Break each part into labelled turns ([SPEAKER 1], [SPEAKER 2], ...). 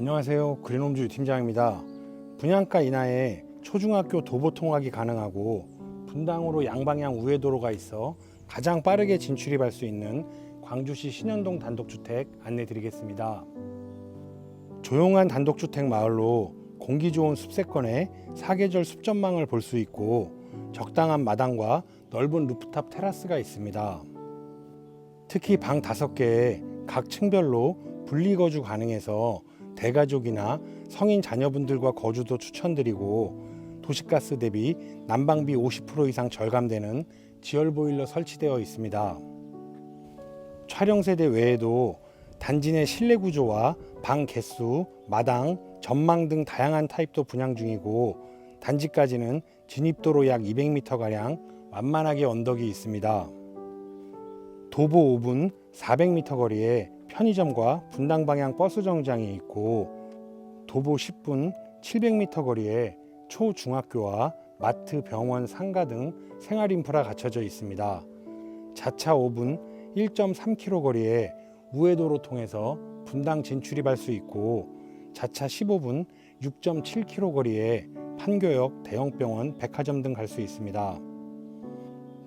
[SPEAKER 1] 안녕하세요. 그린홈즈 팀장입니다. 분양가 인하에 초중학교 도보 통학이 가능하고 분당으로 양방향 우회도로가 있어 가장 빠르게 진출입할 수 있는 광주시 신현동 단독주택 안내 드리겠습니다. 조용한 단독주택 마을로 공기 좋은 숲세권에 사계절 숲전망을 볼 수 있고 적당한 마당과 넓은 루프탑 테라스가 있습니다. 특히 방 5개에 각 층별로 분리 거주 가능해서 대가족이나 성인 자녀분들과 거주도 추천드리고 도시가스 대비 난방비 50% 이상 절감되는 지열 보일러 설치되어 있습니다. 촬영 세대 외에도 단지 내 실내 구조와 방 개수, 마당, 전망 등 다양한 타입도 분양 중이고 단지까지는 진입도로 약 200m 가량 완만하게 언덕이 있습니다. 도보 5분 400m 거리에 편의점과 분당 방향 버스 정장이 있고 도보 10분 700m 거리에 초중학교와 마트, 병원, 상가 등 생활 인프라 갖춰져 있습니다. 자차 5분 1.3km 거리에 우회도로 통해서 분당 진출입할 수 있고 자차 15분 6.7km 거리에 판교역, 대형병원, 백화점 등 갈 수 있습니다.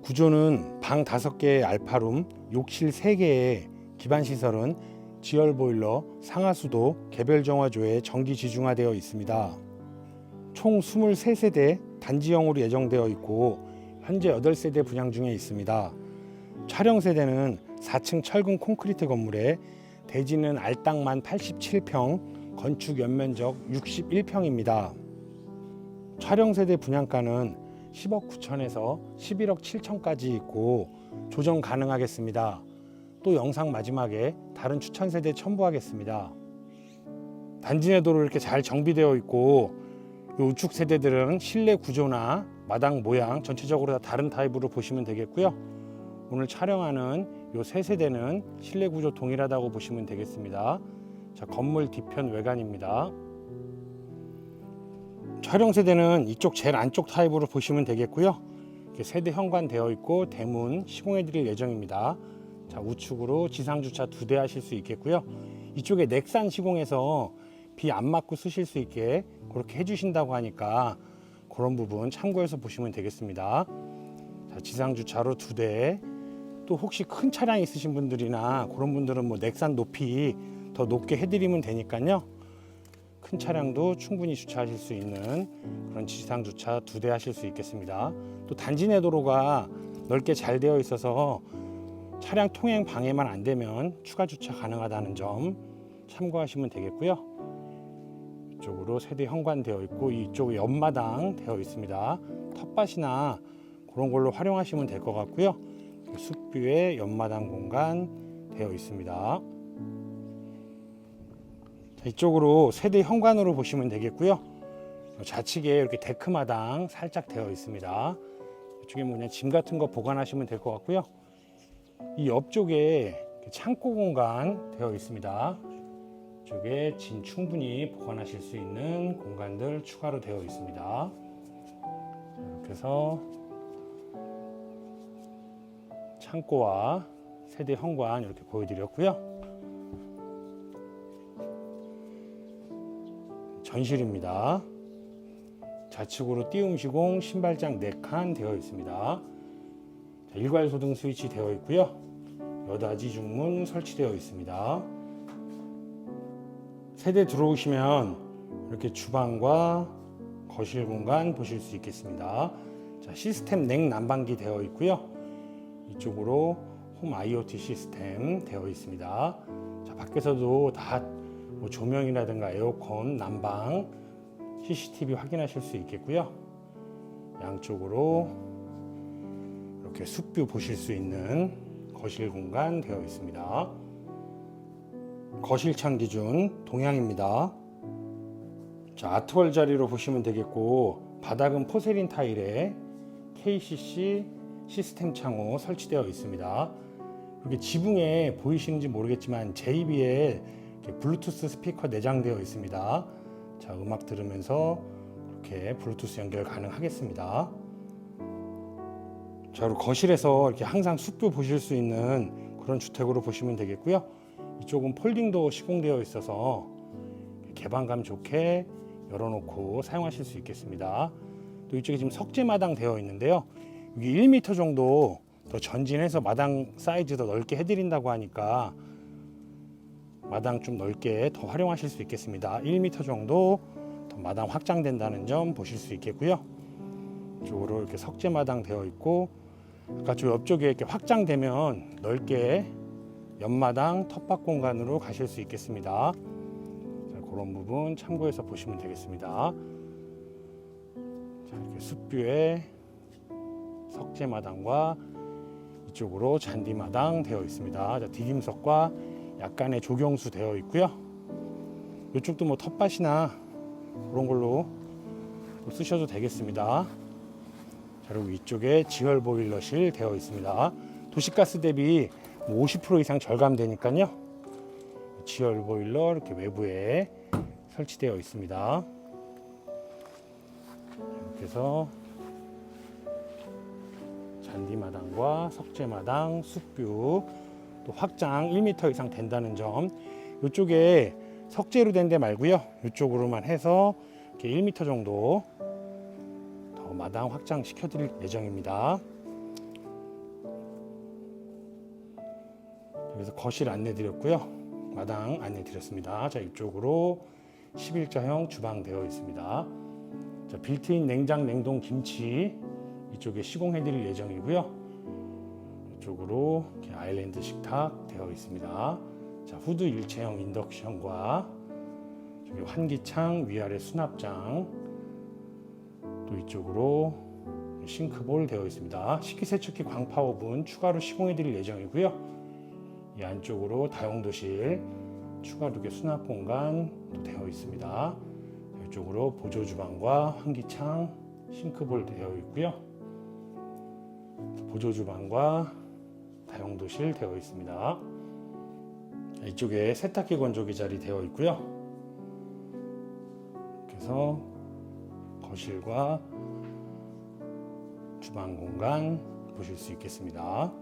[SPEAKER 1] 구조는 방 5개의 알파룸, 욕실 3개에 기반 시설은 지열 보일러, 상하수도, 개별 정화조에 전기 지중화되어 있습니다. 총 23세대 단지형으로 예정되어 있고 현재 8세대 분양 중에 있습니다. 촬영 세대는 4층 철근 콘크리트 건물에 대지는 알땅만 87평, 건축 연면적 61평입니다. 촬영 세대 분양가는 10억 9천에서 11억 7천까지 있고 조정 가능하겠습니다. 또 영상 마지막에 다른 추천 세대 첨부하겠습니다. 단지 내도로 이렇게 잘 정비되어 있고 이 우측 세대들은 실내 구조나 마당 모양 전체적으로 다 다른 타입으로 보시면 되겠고요. 오늘 촬영하는 이 세 세대는 실내 구조 동일하다고 보시면 되겠습니다. 자, 건물 뒤편 외관입니다. 촬영 세대는 이쪽 제일 안쪽 타입으로 보시면 되겠고요. 세대 현관 되어 있고 대문 시공해 드릴 예정입니다. 자, 우측으로 지상 주차 두 대 하실 수 있겠고요. 이쪽에 넥산 시공해서 비 안 맞고 쓰실 수 있게 그렇게 해주신다고 하니까 그런 부분 참고해서 보시면 되겠습니다. 자, 지상 주차로 두 대. 또 혹시 큰 차량 있으신 분들이나 그런 분들은 뭐 넥산 높이 더 높게 해드리면 되니까요. 큰 차량도 충분히 주차하실 수 있는 그런 지상 주차 두 대 하실 수 있겠습니다. 또 단지 내 도로가 넓게 잘 되어 있어서 차량 통행 방해만 안 되면 추가 주차 가능하다는 점 참고하시면 되겠고요. 이쪽으로 세대 현관되어 있고 이쪽 옆마당 되어 있습니다. 텃밭이나 그런 걸로 활용하시면 될 것 같고요. 숲뷰의 옆마당 공간 되어 있습니다. 자, 이쪽으로 세대 현관으로 보시면 되겠고요. 좌측에 이렇게 데크마당 살짝 되어 있습니다. 이쪽에 뭐냐 짐 같은 거 보관하시면 될 것 같고요. 이 옆쪽에 창고 공간 되어 있습니다. 이쪽에 짐 충분히 보관하실 수 있는 공간들 추가로 되어 있습니다. 이렇게 해서 창고와 세대 현관 이렇게 보여드렸고요. 전실입니다. 좌측으로 띄움 시공 신발장 4칸 되어 있습니다. 자, 일괄 소등 스위치 되어 있고요. 여닫이 중문 설치되어 있습니다. 세대 들어오시면 이렇게 주방과 거실 공간 보실 수 있겠습니다. 자, 시스템 냉 난방기 되어 있고요. 이쪽으로 홈 IoT 시스템 되어 있습니다. 자, 밖에서도 다 뭐 조명이라든가 에어컨, 난방, CCTV 확인하실 수 있겠고요. 양쪽으로 이렇게 숲뷰 보실 수 있는 거실 공간 되어 있습니다. 거실 창 기준 동향입니다. 자, 아트월 자리로 보시면 되겠고 바닥은 포세린 타일에 KCC 시스템 창호 설치되어 있습니다. 여기 지붕에 보이시는지 모르겠지만 JBL 블루투스 스피커 내장되어 있습니다. 자, 음악 들으면서 이렇게 블루투스 연결 가능하겠습니다. 자, 그리고 거실에서 이렇게 항상 숲뷰 보실 수 있는 그런 주택으로 보시면 되겠고요. 이쪽은 폴딩도 시공되어 있어서 개방감 좋게 열어놓고 사용하실 수 있겠습니다. 또 이쪽에 지금 석재 마당 되어 있는데요. 이게 1m 정도 더 전진해서 마당 사이즈 더 넓게 해드린다고 하니까 마당 좀 넓게 더 활용하실 수 있겠습니다. 1m 정도 더 마당 확장된다는 점 보실 수 있겠고요. 이쪽으로 이렇게 석재 마당 되어 있고 아까 저 옆쪽에 이렇게 확장되면 넓게 옆마당 텃밭 공간으로 가실 수 있겠습니다. 자, 그런 부분 참고해서 보시면 되겠습니다. 자, 이렇게 숲뷰에 석재 마당과 이쪽으로 잔디 마당 되어 있습니다. 자, 디딤석과 약간의 조경수 되어 있고요. 이쪽도 뭐 텃밭이나 그런 걸로 또 쓰셔도 되겠습니다. 자, 그리고 이쪽에 지열 보일러실 되어 있습니다. 도시가스 대비 50% 이상 절감되니까요. 지열 보일러 이렇게 외부에 설치되어 있습니다. 이렇게 해서 잔디마당과 석재마당, 숲뷰 또 확장 1m 이상 된다는 점 이쪽에 석재로 된 데 말고요. 이쪽으로만 해서 이렇게 1m 정도 더 마당 확장 시켜 드릴 예정입니다. 그래서 거실 안내 드렸고요. 마당 안내 드렸습니다. 자, 이쪽으로 11자형 주방 되어 있습니다. 자, 빌트인 냉장 냉동 김치 이쪽에 시공해 드릴 예정이고요. 이쪽으로 아일랜드 식탁 되어 있습니다. 자, 후드 일체형 인덕션과 환기창 위아래 수납장 또 이쪽으로 싱크볼 되어 있습니다. 식기세척기 광파 오븐 추가로 시공해 드릴 예정이고요. 이 안쪽으로 다용도실 추가로 이렇게 수납 공간도 되어 있습니다. 이쪽으로 보조 주방과 환기창 싱크볼 되어 있고요. 보조 주방과 다용도실 되어 있습니다. 이쪽에 세탁기 건조기 자리 되어 있고요. 그래서 거실과 주방 공간 보실 수 있겠습니다.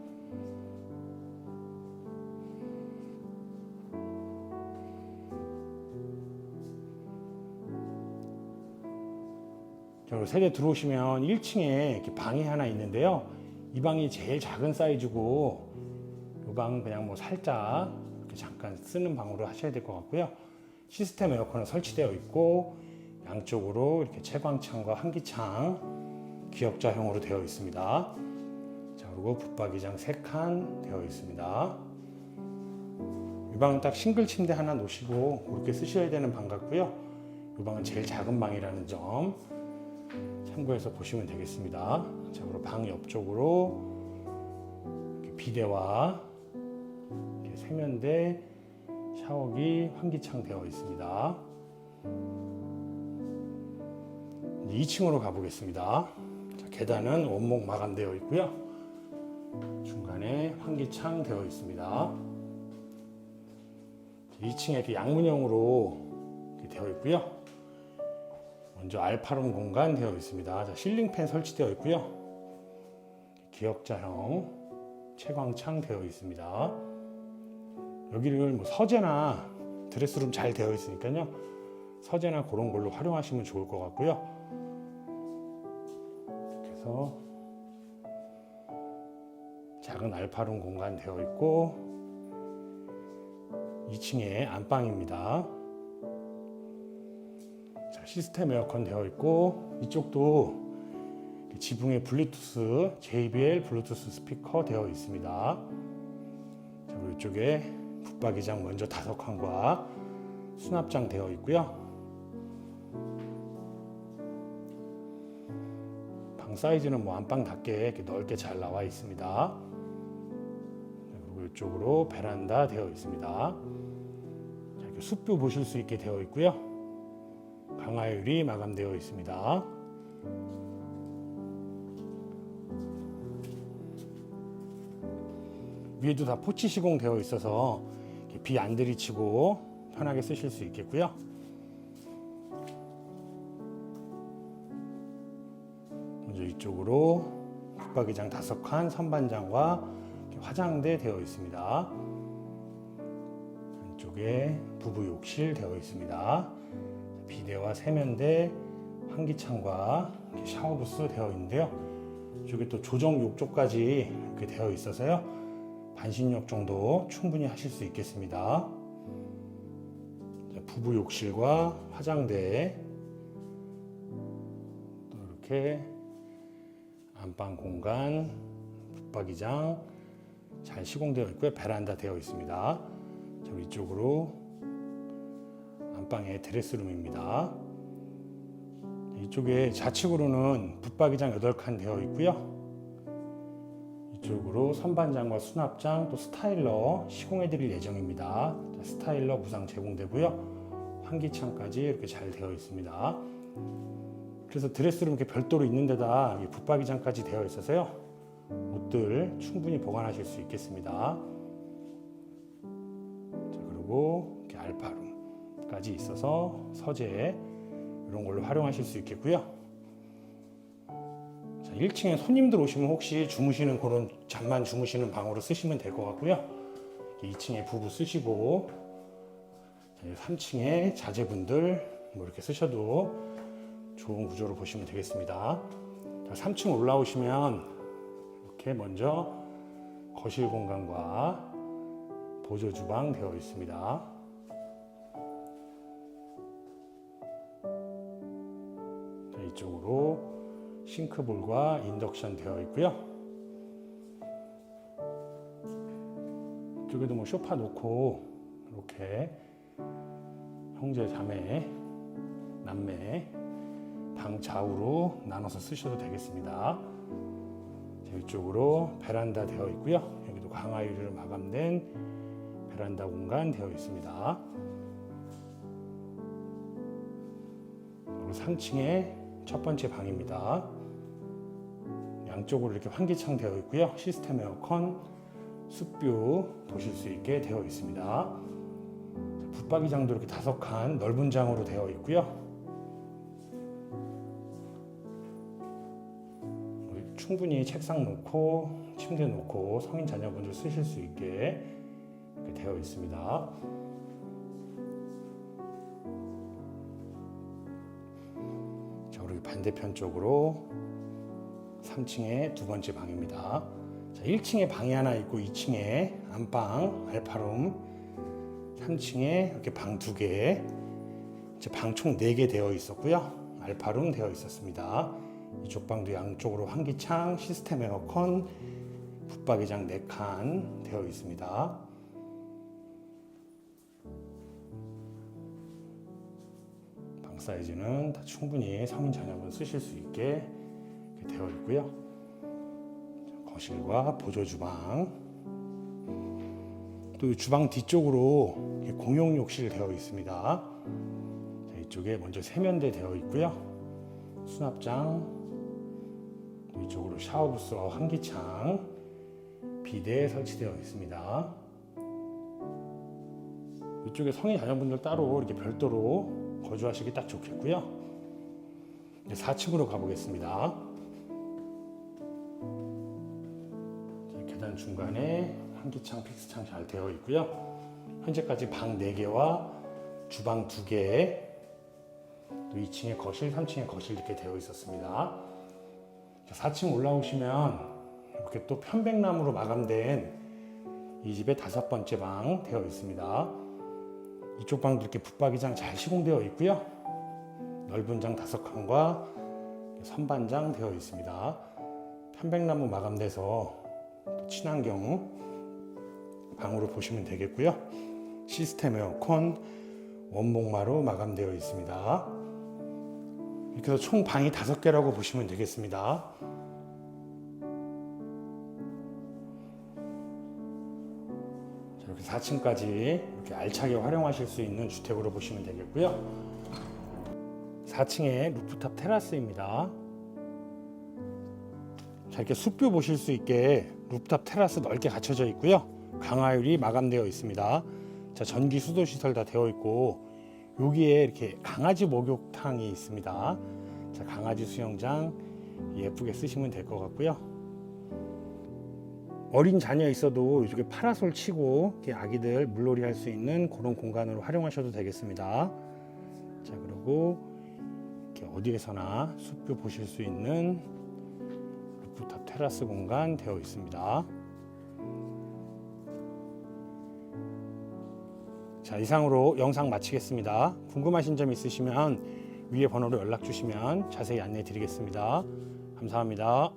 [SPEAKER 1] 저 세대 들어오시면 1층에 이렇게 방이 하나 있는데요. 이 방이 제일 작은 사이즈고 이 방은 그냥 뭐 살짝 이렇게 잠깐 쓰는 방으로 하셔야 될 것 같고요. 시스템 에어컨은 설치되어 있고 양쪽으로 이렇게 채광창과 환기창 기역자형으로 되어 있습니다. 자 그리고 붙박이장 3칸 되어 있습니다. 이 방은 딱 싱글 침대 하나 놓으시고 그렇게 쓰셔야 되는 방 같고요. 이 방은 제일 작은 방이라는 점 참고해서 보시면 되겠습니다. 자, 그리고 방 옆쪽으로 비대와 세면대, 샤워기, 환기창 되어 있습니다. 2층으로 가보겠습니다. 자, 계단은 원목 마감되어 있고요. 중간에 환기창 되어 있습니다. 2층에 이렇게 양문형으로 이렇게 되어 있고요. 먼저 알파룸 공간 되어 있습니다. 자, 실링팬 설치되어 있고요. 기역자형 채광창 되어 있습니다. 여기를 뭐 서재나 드레스룸 잘 되어 있으니까요. 서재나 그런 걸로 활용하시면 좋을 것 같고요. 그래서 작은 알파룸 공간 되어 있고 2층에 안방입니다. 자, 시스템 에어컨 되어 있고 이쪽도 지붕에 블루투스 JBL 블루투스 스피커 되어 있습니다. 자, 이쪽에 붙박이장 먼저 다섯 칸과 수납장 되어 있고요. 방 사이즈는 뭐 안방답게 이렇게 넓게 잘 나와 있습니다. 자, 그리고 이쪽으로 베란다 되어 있습니다. 자, 이렇게 숲뷰 보실 수 있게 되어 있고요. 강화율이 마감되어 있습니다. 위에도 다 포치 시공되어 있어서 비 안 들이치고 편하게 쓰실 수 있겠고요. 이쪽으로 붙박이장 다섯 칸, 선반장과 화장대 되어 있습니다. 이쪽에 부부 욕실 되어 있습니다. 비대와 세면대, 환기창과 샤워부스 되어 있는데요. 이쪽에 또 조정 욕조까지 이렇게 되어 있어서요. 반신욕 정도 충분히 하실 수 있겠습니다. 자, 부부 욕실과 화장대 또 이렇게 안방 공간, 붙박이장 잘 시공되어 있고요. 베란다 되어 있습니다. 저 이쪽으로 안방의 드레스룸입니다. 이쪽에 좌측으로는 붙박이장 8칸 되어 있고요. 이쪽으로 선반장과 수납장 또 스타일러 시공해 드릴 예정입니다. 자, 스타일러 무상 제공되고요. 환기창까지 이렇게 잘 되어 있습니다. 그래서 드레스룸 이렇게 별도로 있는 데다 이 붙박이장까지 되어 있어서요. 옷들 충분히 보관하실 수 있겠습니다. 자, 그리고 이렇게 알파룸까지 있어서 서재 이런 걸로 활용하실 수 있겠고요. 자, 1층에 손님들 오시면 혹시 주무시는 그런 잠만 주무시는 방으로 쓰시면 될 것 같고요. 2층에 부부 쓰시고 3층에 자제분들 뭐 이렇게 쓰셔도 좋은 구조로 보시면 되겠습니다. 자, 3층 올라오시면 이렇게 먼저 거실 공간과 보조 주방 되어 있습니다. 자, 이쪽으로 싱크볼과 인덕션 되어 있고요. 이쪽에도 뭐 소파 놓고 이렇게 형제 자매 남매 방 좌우로 나눠서 쓰셔도 되겠습니다. 자, 이쪽으로 베란다 되어 있고요. 여기도 강화 유리로 마감된 베란다 공간 되어 있습니다. 그리고 3층에 첫 번째 방입니다. 양쪽으로 이렇게 환기창 되어 있고요. 시스템 에어컨, 숯뷰 보실 수 있게 되어 있습니다. 자, 붙박이장도 이렇게 다섯 칸 넓은 장으로 되어 있고요. 충분히 책상 놓고 침대 놓고 성인 자녀분들 쓰실 수 있게 되어 있습니다. 자, 그리고 반대편 쪽으로 3층에 두 번째 방입니다. 자, 1층에 방이 하나 있고 2층에 안방 알파룸 3층에 이렇게 방 두 개, 방총 네 개 되어 있었고요. 알파룸 되어 있었습니다. 이쪽 방도 양쪽으로 환기창, 시스템 에어컨, 붙박이장 4칸 되어 있습니다. 방 사이즈는 다 충분히 성인 자녀분 쓰실 수 있게 되어 있고요. 자, 거실과 보조 주방, 또 주방 뒤쪽으로 공용 욕실 되어 있습니다. 자, 이쪽에 먼저 세면대 되어 있고요. 수납장, 또 이쪽으로 샤워 부스와 환기창, 비대 설치되어 있습니다. 이쪽에 성인 자녀분들 따로 이렇게 별도로 거주하시기 딱 좋겠고요. 이제 4층으로 가보겠습니다. 자, 계단 중간에 환기창, 픽스창 잘 되어 있고요. 현재까지 방 4개와 주방 2개, 또 2층에 거실, 3층에 거실 이렇게 되어 있었습니다. 4층 올라오시면 이렇게 또 편백나무로 마감된 이 집의 다섯 번째 방 되어 있습니다. 이쪽 방도 이렇게 붙박이장 잘 시공되어 있고요. 넓은 장 다섯 칸과 선반장 되어 있습니다. 편백나무 마감돼서 친환경 방으로 보시면 되겠고요. 시스템 에어컨 원목마로 마감되어 있습니다. 이렇게 해서 총 방이 다섯 개라고 보시면 되겠습니다. 자, 이렇게 4층까지 이렇게 알차게 활용하실 수 있는 주택으로 보시면 되겠고요. 4층에 루프탑 테라스입니다. 자, 이렇게 숲뷰 보실 수 있게 루프탑 테라스 넓게 갖춰져 있고요. 강화율이 마감되어 있습니다. 자, 전기 수도 시설 다 되어 있고 여기에 이렇게 강아지 목욕탕이 있습니다. 자, 강아지 수영장 예쁘게 쓰시면 될 것 같고요. 어린 자녀 있어도 이렇게 파라솔 치고 아기들 물놀이 할 수 있는 그런 공간으로 활용하셔도 되겠습니다. 자 그리고 이렇게 어디에서나 숲뷰 보실 수 있는 루프탑 테라스 공간 되어 있습니다. 자 이상으로 영상 마치겠습니다. 궁금하신 점 있으시면 위에 번호로 연락 주시면 자세히 안내 드리겠습니다. 감사합니다.